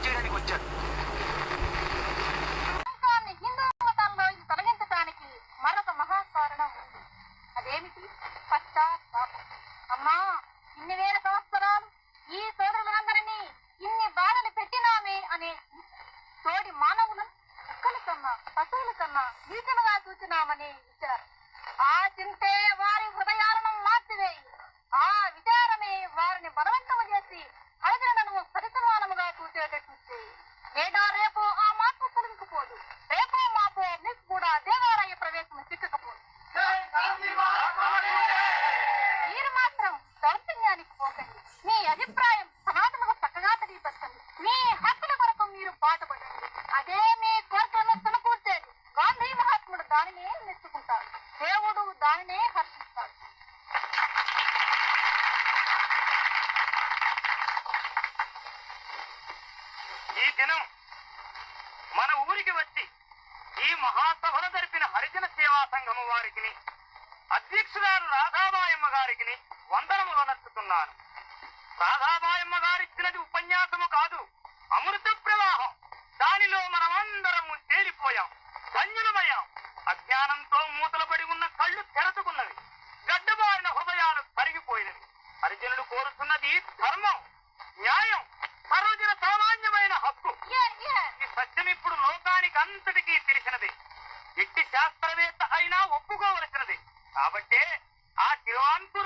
మన చేయడానికి వచ్చారు హిందూ మతంలో ఇది తొలగించడానికి మరొక మహాకారణం ఉంది. అదేమిటి? పశ్చాత్తాపం. అమ్మా ఇన్ని వేల సంవత్సరాలు ఈ సోదరులందరినీ ఇన్ని బాధలు పెట్టినామే అనే తోడి మానవులు కుక్కల కన్నా పశువుల కన్నా నీచలుగా చూచినామని విచారం ఆ చింతే రేపు ఆ మార్పు తొలగిపోదు. రేపు మాపు మీకు కూడా దేవాలయ ప్రవేశం చిక్కకపోదు. మీరు మాత్రం దౌర్జన్యానికి పోకండి. మీ అభిప్రాయం సనాతనకు చక్కగా తెలియపరచండి. మీ హక్కుల కొరకు మీరు బాధపడండి అదే మీ కోరికలను సమకూర్చేది. గాంధీ మహాత్ముడు దానినే మెచ్చుకుంటారు దేవుడు దానినే హర్షిస్తాడు. ఈ దినం మన ఊరికి వచ్చి ఈ మహాసభను జరిపిన హరిజన సేవా సంఘము వారికి అధ్యక్షురాలు రాధాబాయమ్మ గారికి వందనములు నచ్చుతున్నాను రాధాబాయమ్మ గారిచ్చినది ఉపన్యాసము కాదు అమృత ప్రవాహం. దానిలో మనమందరము చేరిపోయాం ధన్యులమయ్యాం. అజ్ఞానంతో మూతలపడి ఉన్న కళ్ళు తెరచుకున్నవి గడ్డబారిన హృదయాలు కరిగిపోయినవి. హరిజనులు కోరుతున్నది ధర్మం న్యాయం సర్వజన ఒప్పుకోవలసినది ఎట్టి శాస్త్రవేత్త అయినా ఒప్పుకోవలసినది. కాబట్టే ఆ తిరువాంకూరు